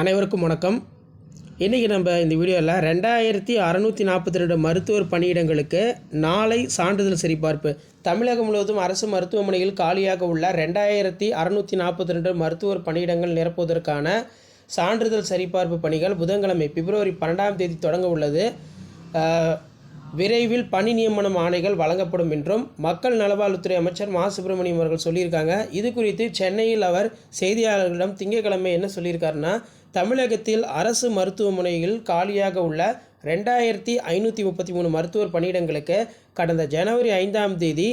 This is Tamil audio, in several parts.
அனைவருக்கும் வணக்கம். இன்றைக்கி நம்ம இந்த வீடியோவில் ரெண்டாயிரத்தி அறநூற்றி நாற்பத்தி ரெண்டு மருத்துவர் பணியிடங்களுக்கு நாளை சான்றிதழ் சரிபார்ப்பு. தமிழகம் முழுவதும் அரசு மருத்துவமனையில் காலியாக உள்ள ரெண்டாயிரத்தி அறநூற்றி நாற்பத்தி ரெண்டு மருத்துவர் பணியிடங்கள் நிரப்புவதற்கான சான்றிதழ் சரிபார்ப்பு பணிகள் புதன்கிழமை பிப்ரவரி பன்னெண்டாம் தேதி தொடங்க உள்ளது. விரைவில் பணி நியமனம் ஆணைகள் வழங்கப்படும் என்றும் மக்கள் நலவாழ்வுத்துறை அமைச்சர் மா. சுப்பிரமணியம் அவர்கள் சொல்லியிருக்காங்க. இது குறித்து சென்னையில் அவர் செய்தியாளர்களிடம் திங்கட்கிழமை என்ன சொல்லியிருக்காருன்னா தமிழகத்தில் அரசு மருத்துவமனையில் காலியாக உள்ள ரெண்டாயிரத்தி ஐநூற்றி முப்பத்தி மூணு மருத்துவர் பணியிடங்களுக்கு கடந்த ஜனவரி ஐந்தாம் தேதி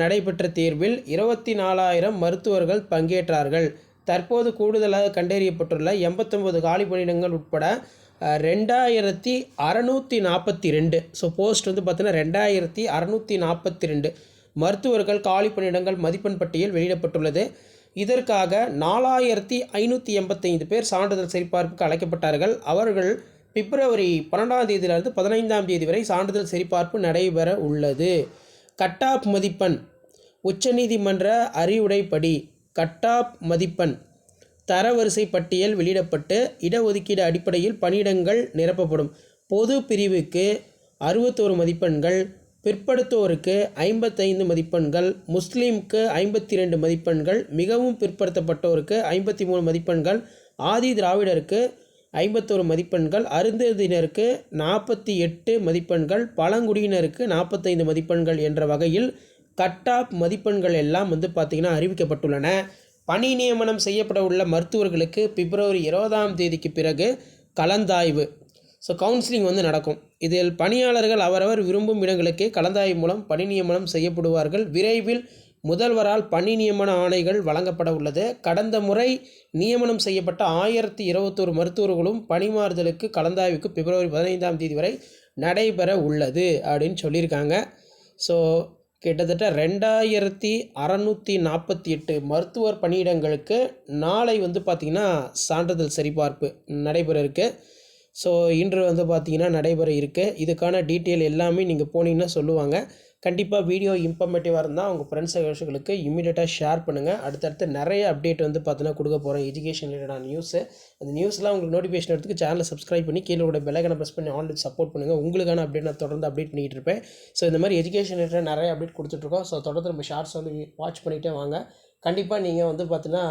நடைபெற்ற தேர்வில் இருபத்தி நாலாயிரம் மருத்துவர்கள் பங்கேற்றார்கள். தற்போது கூடுதலாக கண்டறியப்பட்டுள்ள எண்பத்தொம்பது காலி பணியிடங்கள் உட்பட ரெண்டாயிரத்தி அறநூற்றி நாற்பத்தி ரெண்டு ஸோ போஸ்ட் வந்து பார்த்தீங்கன்னா ரெண்டாயிரத்தி அறநூற்றி நாற்பத்தி ரெண்டு மருத்துவர்கள் காலி பணியிடங்கள் மதிப்பெண் பட்டியல் வெளியிடப்பட்டுள்ளது. இதற்காக நாலாயிரத்தி ஐநூற்றி எண்பத்தைந்து பேர் சான்றிதழ் சரிபார்ப்புக்கு அழைக்கப்பட்டார்கள். அவர்கள் பிப்ரவரி பன்னெண்டாம் தேதியிலிருந்து பதினைந்தாம் தேதி வரை சான்றிதழ் சரிபார்ப்பு நடைபெற உள்ளது. கட்டாப் மதிப்பெண். உச்சநீதிமன்ற அறிவுரைப்படி கட்டாப் மதிப்பெண் தரவரிசை பட்டியல் வெளியிடப்பட்டு இடஒதுக்கீடு அடிப்படையில் பணியிடங்கள் நிரப்பப்படும். பொது பிரிவுக்கு அறுபத்தோரு மதிப்பெண்கள் பிற்படுத்தோருக்கு ஐம்பத்தைந்து மதிப்பெண்கள் முஸ்லீம்க்கு ஐம்பத்தி ரெண்டு மதிப்பெண்கள் மிகவும் பிற்படுத்தப்பட்டோருக்கு ஐம்பத்தி மூணு மதிப்பெண்கள் ஆதி திராவிடருக்கு ஐம்பத்தோரு மதிப்பெண்கள் அருந்ததியினருக்கு நாற்பத்தி எட்டு மதிப்பெண்கள் பழங்குடியினருக்கு நாற்பத்தைந்து மதிப்பெண்கள் என்ற வகையில் கட்டாப் மதிப்பெண்கள் எல்லாம் வந்து பார்த்திங்கன்னா அறிவிக்கப்பட்டுள்ளன. பணி நியமனம் செய்யப்பட உள்ள மருத்துவர்களுக்கு பிப்ரவரி இருபதாம் தேதிக்கு பிறகு கலந்தாய்வு. ஸோ கவுன்சிலிங் வந்து நடக்கும். இதில் பணியாளர்கள் அவரவர் விரும்பும் இடங்களுக்கு கலந்தாய்வு மூலம் பணி நியமனம் செய்யப்படுவார்கள். விரைவில் முதல்வரால் பணி நியமன ஆணைகள் வழங்கப்பட உள்ளது. கடந்த முறை நியமனம் செய்யப்பட்ட ஆயிரத்தி இருபத்தோரு மருத்துவர்களும் பணிமாறுதலுக்கு கலந்தாய்வுக்கு பிப்ரவரி பதினைந்தாம் தேதி வரை நடைபெற உள்ளது அப்படின்னு சொல்லியிருக்காங்க. ஸோ கிட்டத்தட்ட ரெண்டாயிரத்தி அறநூற்றி நாற்பத்தி எட்டு மருத்துவர் பணியிடங்களுக்கு நாளை வந்து பார்த்திங்கன்னா சான்றிதழ் சரிபார்ப்பு நடைபெற இருக்குது ஸோ இன்று வந்து பார்த்திங்கன்னா நடைபெற இருக்குது இதுக்கான டீட்டெயில் எல்லாமே நீங்கள் போனீங்கன்னா சொல்லுவாங்க. கண்டிப்பாக வீடியோ இன்ஃபர்மேட்டிவாக இருந்தால் உங்கள் ஃப்ரெண்ட்ஸ் சர்க்கிள்ஸுகளுக்கு இமீடியட்டாக ஷேர் பண்ணுங்கள் அடுத்தடுத்து நிறைய அப்டேட் வந்து பார்த்தீங்கன்னா கொடுக்க போகிறேன் எஜுகேஷன் ரிலேட்டடான நியூஸு அந்த நியூஸ்லாம் உங்களுக்கு நோட்டிஃபிகேஷன் எடுத்துக்கு சேனலை சப்ஸ்கிரைப் பண்ணி கீழே கூட பெல்லைக்கனை ப்ரெஸ் பண்ணி ஆன்லைன் சப்போர்ட் பண்ணுங்கள் உங்களுக்கான அப்டேட் நான் தொடர்ந்து அப்டேட் பண்ணிகிட்டு இருப்பேன். ஸோ இந்த மாதிரி எஜுகேஷன் ரிலேட்டட் நிறைய அப்டேட் கொடுத்துட்ருக்கோம் ஸோ தொடர்ந்து நம்ம ஷார்ட்ஸ் வந்து வாட்ச் பண்ணிகிட்டே வாங்க. கண்டிப்பாக நீங்கள் வந்து பார்த்தீங்கன்னா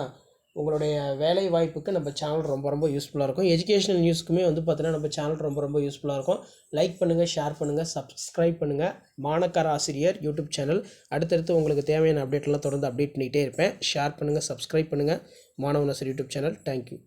உங்களுடைய வேலை வாய்ப்புக்கு நம்ம சேனல் ரொம்ப ரொம்ப யூஸ்ஃபுல்லாக இருக்கும். எஜுகேஷனல் நியூஸ்க்குமே வந்து பார்த்தீங்கன்னா நம்ம சேனல் ரொம்ப ரொம்ப யூஸ்ஃபுல்லாக இருக்கும். லைக் பண்ணுங்கள் ஷேர் பண்ணுங்கள் சப்ஸ்கிரைப் பண்ணுங்கள் மாணக்கர் ஆசிரியர் யூடியூப் சேனல் அடுத்தடுத்து உங்களுக்கு தேவையான அப்டேட்லாம் தொடர்ந்து அப்டேட் பண்ணிகிட்டே இருப்பேன். ஷேர் பண்ணுங்கள் சப்ஸ்கிரைப் பண்ணுங்கள் மாணவன் ஆசிரியர் யூடியூப் சேனல் தேங்க்யூ